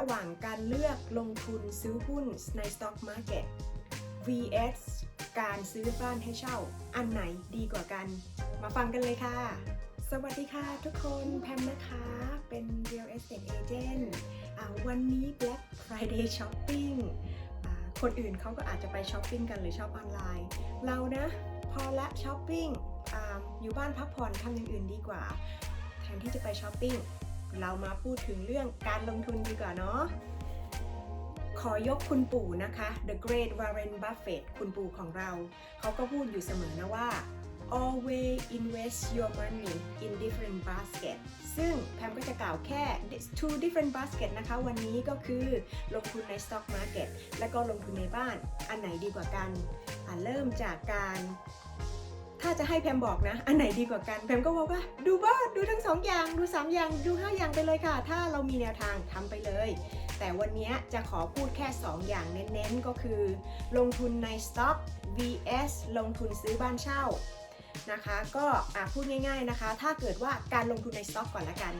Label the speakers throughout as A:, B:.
A: ระหว่างการเลือกลงทุนซื้อหุ้นใน Stock Market vs การซื้อบ้านให้เช่า อันไหนดีกว่ากัน มาฟังกันเลยค่ะ สวัสดีค่ะทุกคนแพมนะคะเป็น Real Estate Agent อ่าวันนี้ Black Friday Shopping คนอื่นเขาก็อาจจะไปช้อปปิ้งกันหรือช็อปออนไลน์ เรานะพอละช้อปปิ้งออยู่บ้านพักผ่อนทำอย่างอื่นดีกว่า แทนที่จะไปช้อปปิ้ง เรามาพูดถึงเรื่องการลงทุนดีกว่าเนาะขอยกคุณปู่นะคะ The Great Warren Buffett คุณปู่ของเรา เขาก็พูดอยู่เสมอนะว่า always invest your money in different basket ซึ่งแพมก็จะกล่าวแค่ two different basket นะคะ วันนี้ก็คือลงทุนใน stock market และก็ลงทุนในบ้าน อันไหนดีกว่ากัน เริ่มจากการ ถ้าจะให้แพมบอกนะ อันไหนดีกว่ากัน แพมก็บอกว่าดูบ้านดูทั้งสองอย่าง ดูสามอย่าง ดูห้าอย่างไปเลยค่ะ ถ้าเรามีแนวทางทำไปเลย แต่วันนี้จะขอพูดแค่ 2 อย่างเน้นๆ ก็คือ ลงทุนใน stock vs ลงทุนซื้อบ้านเช่านะคะก็พูดง่ายๆนะคะ ถ้าเกิดว่าการลงทุนใน stock ก่อนละกัน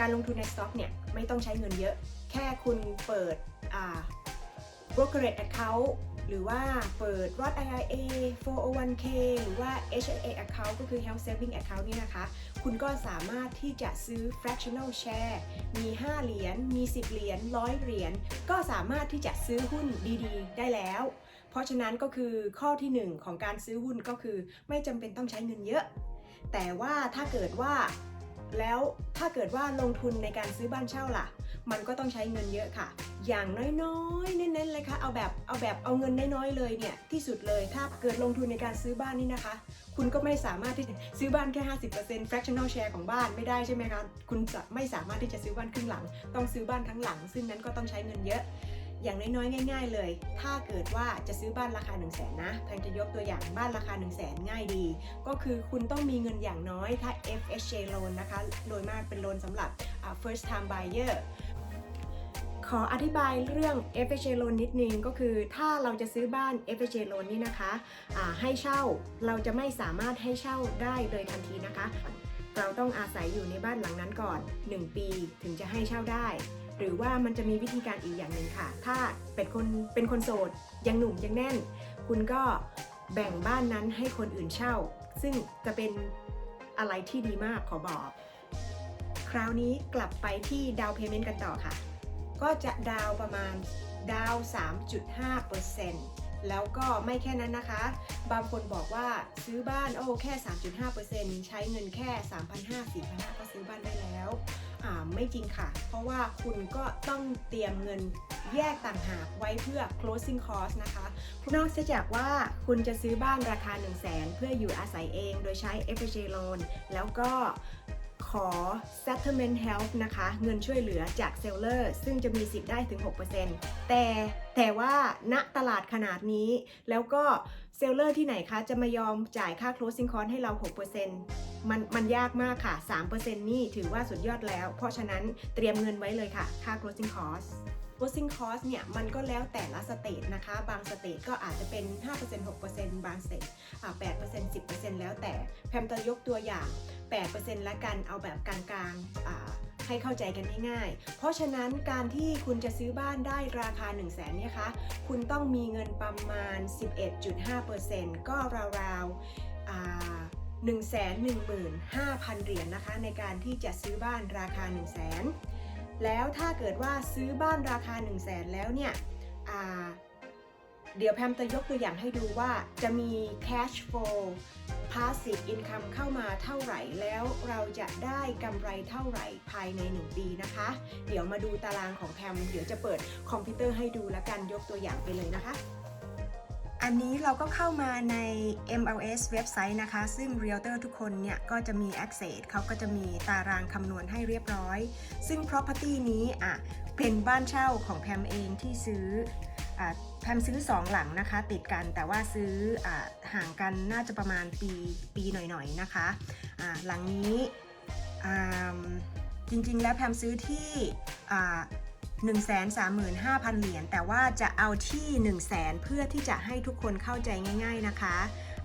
A: การลงทุนใน stock เนี่ยไม่ต้องใช้เงินเยอะ แค่คุณเปิด brokerage account หรือว่าเปิด Roth IRA 401k หรือว่า HSA account ก็คือ health saving account นี่นะคะ คุณก็สามารถที่จะซื้อ fractional share มี 5 เหรียญ มี 10 เหรียญ 100 เหรียญ ก็สามารถที่จะซื้อหุ้นดีๆ ได้แล้ว เพราะฉะนั้นก็คือข้อที่ 1 ของการซื้อหุ้นก็คือไม่จำเป็นต้องใช้เงินเยอะ แต่ว่าถ้าเกิดว่าแล้วถ้าเกิดว่าลงทุนในการซื้อบ้านเช่าล่ะ มันก็ต้องใช้เงินเยอะค่ะ อย่างน้อยๆ เน้นๆเลยค่ะ เอาแบบเอาแบบเอาเงินน้อยๆเลยเนี่ยที่สุดเลย ถ้าเกิดลงทุนในการซื้อบ้านนี่นะคะ คุณก็ไม่สามารถที่จะซื้อบ้านแค่ 50% fractional share ของบ้านไม่ได้ใช่ไหมคะ คุณจะไม่สามารถที่จะซื้อบ้านครึ่งหลัง ต้องซื้อบ้านทั้งหลัง ซึ่งนั้นก็ต้องใช้เงินเยอะ อย่างน้อยๆ ง่าย ๆ เลย ถ้าเกิดว่าจะซื้อบ้านราคา 1 0 0 0 0แสนนะแพนจะยกตัวอย่างบ้านราคา 1 0 0 0 0แสนง่ายดี ก็คือคุณต้องมีเงินอย่างน้อยถ้า FHA loan นะคะ โดยมากเป็นโลนสำหรับ first time buyer ขออธิบายเรื่อง FHA loan นิดนึงก็คือถ้าเราจะซื้อบ้าน FHA loan นี่นะคะให้เช่าเราจะไม่สามารถให้เช่าได้เลยทันทีนะคะ เราต้องอาศัยอยู่ในบ้านหลังนั้นก่อน 1 ปีถึงจะให้เช่าได้ หรือว่ามันจะมีวิธีการอีกอย่างหนึ่งค่ะ ถ้าเป็นคนเป็นคนโสดยังหนุ่มยังแน่น คุณก็แบ่งบ้านนั้นให้คนอื่นเช่า ซึ่งจะเป็นอะไรที่ดีมากขอบอก คราวนี้กลับไปที่ดาวเพย์เมนต์กันต่อค่ะ ก็จะดาวประมาณดาว 3.5%แล้วก็ไม่แค่นั้นนะคะ บางคนบอกว่าซื้อบ้านโอ้แค่ 3.5%ใช้เงินแค่ 3,500 4,500ก็ซื้อบ้านได้แล้วอ่าไม่จริงค่ะ เพราะว่าคุณก็ต้องเตรียมเงินแยกต่างหากไว้เพื่อ closing cost นะคะ นอกจากว่าคุณจะซื้อบ้านราคา 1 0 0 0 0แเพื่ออยู่อาศัยเอง โดยใช้ FHA loan แล้วก็ ขอ settlement help นะคะ เงินช่วยเหลือจากเซลเลอร์ซึ่งจะมีสิทธิ์ได้ถึง 6%แต่แต่ว่าณตลาดขนาดนี้ แล้วก็เซลเลอร์ที่ไหนคะ จะมายอมจ่ายค่า closing cost ให้เรา 6%มันมันยากมากค่ะ 3%นี่ถือว่าสุดยอดแล้ว เพราะฉะนั้นเตรียมเงินไว้เลยค่ะ ค่า closing cost closing cost เนี่ยมันก็แล้วแต่ละสเตทนะคะ บางสเตทก็อาจจะเป็น 5% 6%บางสเตทอ่า8% 10%แล้วแต่แพมจะยกตัวอย่าง 8%ละกันเอาแบบกลางๆอ่าให้เข้าใจกันง่ายๆ เพราะฉะนั้นการที่คุณจะซื้อบ้านได้ราคา 1 0 0 0 0แสนเนี่ยคะ คุณต้องมีเงินประมาณ 11.5%ก็ราวๆอ่า1 1 5 0 0 0 เหรียญนะคะ ในการที่จะซื้อบ้านราคา 1 0 0 0 0แสน แล้วถ้าเกิดว่าซื้อบ้านราคา 1 0 0 0 0แสนแล้วเนี่ยเดี๋ยวแพมจะยกตัวอย่างให้ดูว่าจะมี cash flow passive income เข้ามาเท่าไหร่ แล้วเราจะได้กำไรเท่าไหร่ภายใน 1 ปีนะคะ เดี๋ยวมาดูตารางของแพมเดี๋ยวจะเปิดคอมพิวเตอร์ให้ดูแล้วกันยกตัวอย่างไปเลยนะคะ อันนี้เราก็เข้ามาใน MLS เว็บไซต์นะคะ ซึ่ง Realtor ทุกคนเนี่ยก็จะมี Access เขาก็จะมีตารางคำนวณให้เรียบร้อย ซึ่ง Property นี้อะเป็นบ้านเช่าของแพมเองที่ซื้ออแพมซื้อ 2 หลังนะคะ ติดกันแต่ว่าซื้ออห่างกันน่าจะประมาณปีปีหน่อยๆนะคะะหลังนี้จริงๆแล้วแพมซื้อที่ 135,000 เหรียญแต่ว่าจะเอาที่ 1 0 0 0 0แเพื่อที่จะให้ทุกคนเข้าใจง่าย ๆนะคะ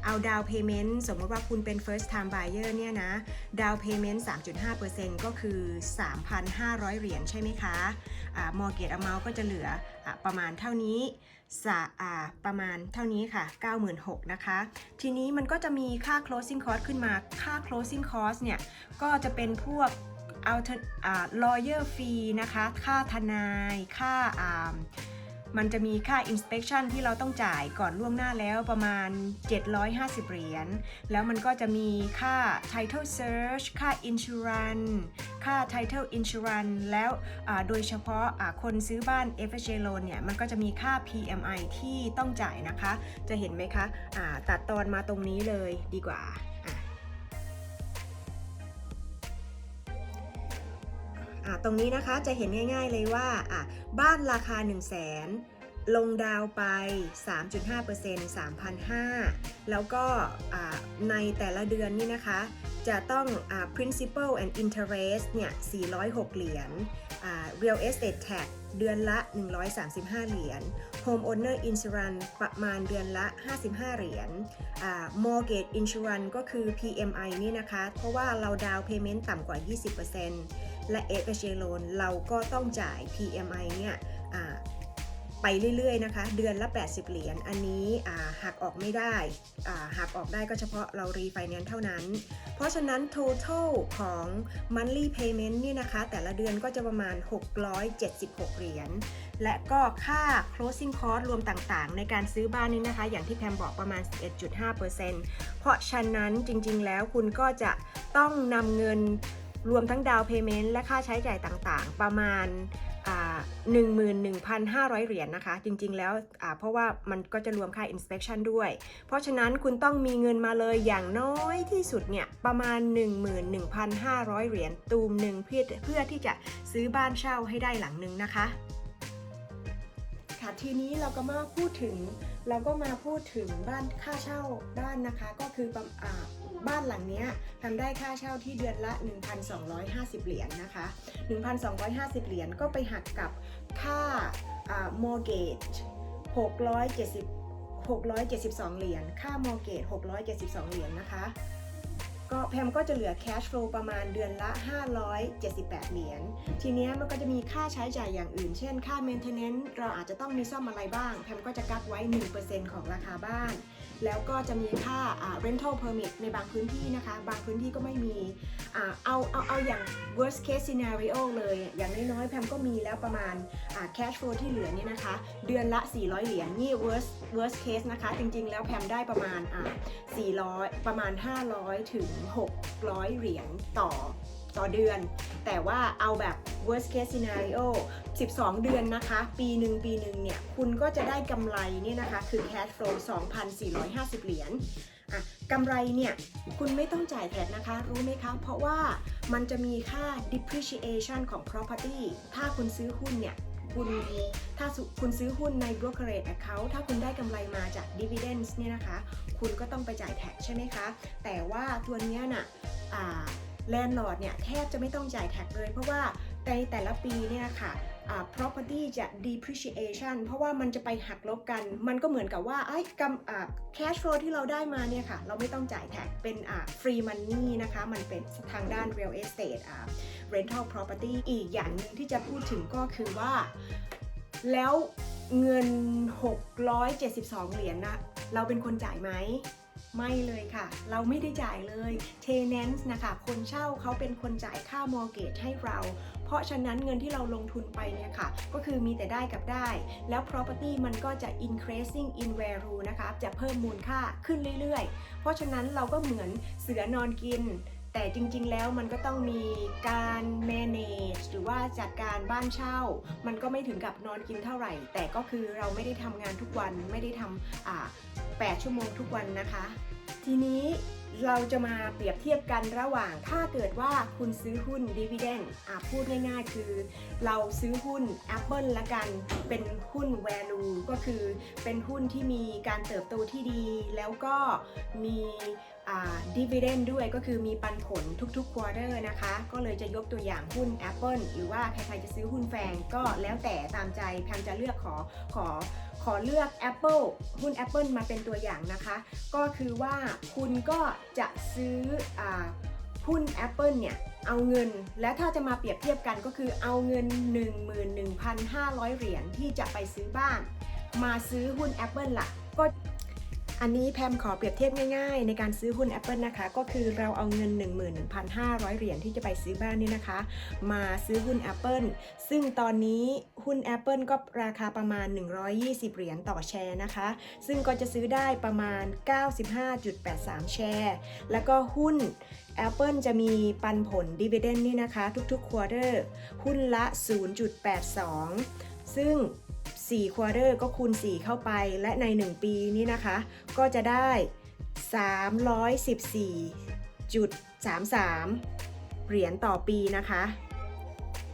A: เอา down payment สมมติว่าคุณเป็น first time buyer เนี่ยนะ down payment 3.5%ก็คือ 3,500 เหรียญใช่ไหมคะมอ่า mortgage amount ก็จะเหลืออประมาณเท่านี้สะอาประมาณเท่านี้ค่ะ 96,000นะคะ ทีนี้มันก็จะมีค่า closing cost ขึ้นมา ค่า closing cost เนี่ย ก็จะเป็นพวก เอาอ่า lawyer fee นะคะ ค่าทนาย ค่ามันจะมีค่า inspection ที่เราต้องจ่ายก่อนล่วงหน้าแล้วประมาณ 750 เหรียญ แล้วมันก็จะมีค่า title search ค่า insurance ค่า title insurance แล้วโดยเฉพาะคนซื้อบ้าน FHA loan เนี่ย มันก็จะมีค่า PMI ที่ต้องจ่ายนะคะ จะเห็นไหมคะอ่าตัดตอนมาตรงนี้เลยดีกว่า ตรงนี้นะคะจะเห็นง่าย ๆเลยว่าบ้านราคา 1 0 0 0 0แสนลงดาวน์ไป 3.5% 3,500 แล้วก็ในแต่ละเดือนนี่นะคะ จะต้องอ principal and interest เนี่ย 406 เหรียญ real estate tax เดือนละ 135 เหรียญ home owner insurance ประมาณเดือนละ 55 เหรียญ mortgage insurance ก็คือ PMI นี่นะคะ เพราะว่าเราดาวน์ payment ต่ำกว่า 20% และ FHA loan เราก็ต้องจ่าย PMI เนี่ยไปเรื่อยๆนะคะเดือนละ 80 เหรียญอันนี้หักออกไม่ได้อ่าหักออกได้ก็เฉพาะเรารีไฟแนนซ์เท่านั้น เพราะฉะนั้น total ของ monthly payment นี่นะคะ แต่ละเดือนก็จะประมาณ 676 เหรียญและก็ค่า closing cost รวมต่างๆ ในการซื้อบ้านนี้นะคะ อย่างที่แพมบอกประมาณ 11.5%เพราะฉะนั้นจริงๆแล้วคุณก็จะต้องนำเงิน รวมทั้งดาวเพย์เมนต์และค่าใช้จ่ายต่างๆ ประมาณ11,500 เหรียญนะคะ จริงๆ แล้วเพราะว่ามันก็จะรวมค่า inspection ด้วย เพราะฉะนั้นคุณต้องมีเงินมาเลยอย่างน้อยที่สุดเนี่ย ประมาณ 11,500 เหรียญตูมหนึ่งเพื่อเพื่อที่จะซื้อบ้านเช่าให้ได้หลังหนึ่งนะคะ ค่ะทีนี้เราก็มาพูดถึง เราก็มาพูดถึงบ้านค่าเช่าบ้านนะคะ ก็คืออบ้านหลังนี้ทำได้ค่าเช่าที่เดือนละ 1,250 เหรียญนะคะ 1,250 เหรียญก็ไปหักกับค่า mortgage 670 672 เหรียญ ค่า mortgage 672 เหรียญนะคะ ก็แพมก็จะเหลือ cash flow ประมาณเดือนละ 578 เหรียญ ทีเนี้ยมันก็จะมีค่าใช้จ่ายอย่างอื่น เช่น ค่า maintenance เราอาจจะต้องมีซ่อมอะไรบ้าง แพมก็จะกักไว้ 1%ของราคาบ้าน แล้วก็จะมีค่าอ่า rental permit ในบางพื้นที่นะคะ บางพื้นที่ก็ไม่มีอ่าเอาเอาเอาอย่าง worst case scenario เลยอะอย่างน้อยๆ แพมก็มีแล้วประมาณอ่า cash flow ที่เหลือเนี่ยนะคะ เดือนละ 400 เหรียญ นี่ worst worst case นะคะ จริงๆ แล้วแพมได้ประมาณอ่า400 ประมาณ 500 ถึง600 เหรียญต่อต่อเดือน แต่ว่าเอาแบบ worst case scenario 12 เดือนนะคะ ปีหนึ่งปีหนึ่งเนี่ย คุณก็จะได้กำไรเนี่ยนะคะ คือ cash flow 2,450 เหรียญอะกำไรเนี่ย คุณไม่ต้องจ่ายแท็นะคะ รู้ไหมคะ เพราะว่ามันจะมีค่า depreciation ของ property ถ้าคุณซื้อหุ้นเนี่ย คุณถ้าคุณซื้อหุ้นใน brokerage account ถ้าคุณได้กำไรมาจาก dividends เนี่ยนะคะ คุณก็ต้องไปจ่ายแท็กใช่ไหมคะ แต่ว่าตัวเนี้ยน่ะแลนด์ลอร์ดเนี่ยแทบจะไม่ต้องจ่ายแท็กเลย เพราะว่าในแต่ละปีเนี่ยค่ะอ่า property จะ depreciation เพราะว่ามันจะไปหักลบกัน มันก็เหมือนกับว่าไอ้กำ cash flow ที่เราได้มาเนี่ยค่ะ เราไม่ต้องจ่ายแท็กเป็น free money นะคะ มันเป็นทางด้าน real estate อ่า rental property อีกอย่างหนึ่งที่จะพูดถึงก็คือว่า แล้วเงิน 672 เหรียญนะเราเป็นคนจ่ายไหมไม่เลยค่ะ เราไม่ได้จ่ายเลย tenants นะคะ คนเช่าเขาเป็นคนจ่ายค่า mortgage ให้เรา ราะฉะนั้นเงินที่เราลงทุนไปเนี่ยค่ะ ก็คือมีแต่ได้กับได้ แล้ว property มันก็จะ increasing in value นะคะ จะเพิ่มมูลค่าขึ้นเรื่อยๆ เพราะฉะนั้นเราก็เหมือนเสือนอนกินแต่จริงๆ แล้วมันก็ต้องมีการ manage หรือว่าจัดการบ้านเช่า มันก็ไม่ถึงกับนอนกินเท่าไหร่ แต่ก็คือเราไม่ได้ทำงานทุกวัน ไม่ได้ทำ8ชั่วโมงทุกวันนะคะ ทีนี้ เราจะมาเปรียบเทียบกันระหว่างถ้าเกิดว่าคุณซื้อหุ้น dividend อะพูดง่ายๆ คือ เราซื้อหุ้น Apple ละกันเป็นหุ้น value ก็คือเป็นหุ้นที่มีการเติบโตที่ดี แล้วก็มีอ่า dividend ด้วยก็คือมีปันผลทุกๆ quarter นะคะ ก็เลยจะยกตัวอย่างหุ้น Apple หรือว่าใครๆจะซื้อหุ้นแฟงก็แล้วแต่ตามใจแพมจะเลือกขอขอ ขอเลือก Apple หุ้น Apple มาเป็นตัวอย่างนะคะ ก็คือว่าคุณก็จะซื้ออหุ้น Apple เนี่ยเอาเงินและถ้าจะมาเปรียบเทียบกันก็คือเอาเงิน 11,500 เหรียญที่จะไปซื้อบ้าน มาซื้อหุ้น Apple ล่ะก็ อันนี้แพมขอเปรียบเทียบง่ายๆ ในการซื้อหุ้น Apple นะคะ ก็คือเราเอาเงิน 11,500 เหรียญที่จะไปซื้อบ้านนี่นะคะ มาซื้อหุ้น Apple ซึ่งตอนนี้หุ้น Apple ก็ราคาประมาณ 120 เหรียญต่อแชร์นะคะ ซึ่งก็จะซื้อได้ประมาณ 95.83 แชร์ แล้วก็หุ้น Apple จะมีปันผล Dividend นี่นะคะ ทุกๆ quarter หุ้นละ 0.82 ซึ่ง 4 quarter ก็คูณ 4 เข้าไป และใน 1 ปีนี้นะคะ ก็จะได้ 314.33 เหรียญต่อปีนะคะ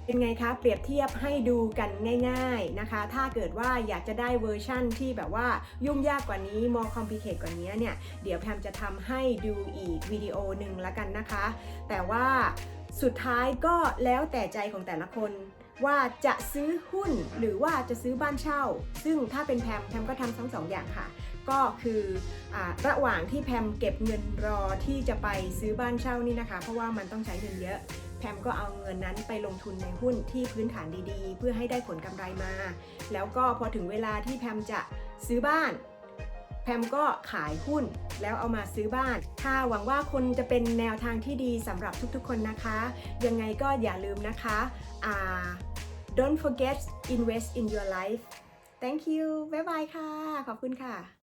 A: เป็นไงคะเปรียบเทียบให้ดูกันง่าย ๆนะคะ ถ้าเกิดว่าอยากจะได้เวอร์ชั่นที่แบบว่ายุ่งยากกว่านี้ more complicated กว่านี้เนี่ย เดี๋ยวแพมจะทำให้ดูอีกวิดีโอหนึ่งละกันนะคะ แต่ว่าสุดท้ายก็แล้วแต่ใจของแต่ละคน ว่าจะซื้อหุ้นหรือว่าจะซื้อบ้านเช่า ซึ่งถ้าเป็นแพมแพมก็ทำทั้งสองอย่างค่ะ ก็คืออระหว่างที่แพมเก็บเงินรอที่จะไปซื้อบ้านเช่านี่นะคะ เพราะว่ามันต้องใช้เงินเยอะแพมก็เอาเงินนั้นไปลงทุนในหุ้นที่พื้นฐานดีๆ เพื่อให้ได้ผลกำไรมา แล้วก็พอถึงเวลาที่แพมจะซื้อบ้าน แพมก็ขายหุ้นแล้วเอามาซื้อบ้าน ค่ะหวังว่าคนจะเป็นแนวทางที่ดีสำหรับทุกๆ คนนะคะ ยังไงก็อย่าลืมนะคะอ่า don't forget invest in your life thank you บ๊ายบายค่ะ ขอบคุณค่ะ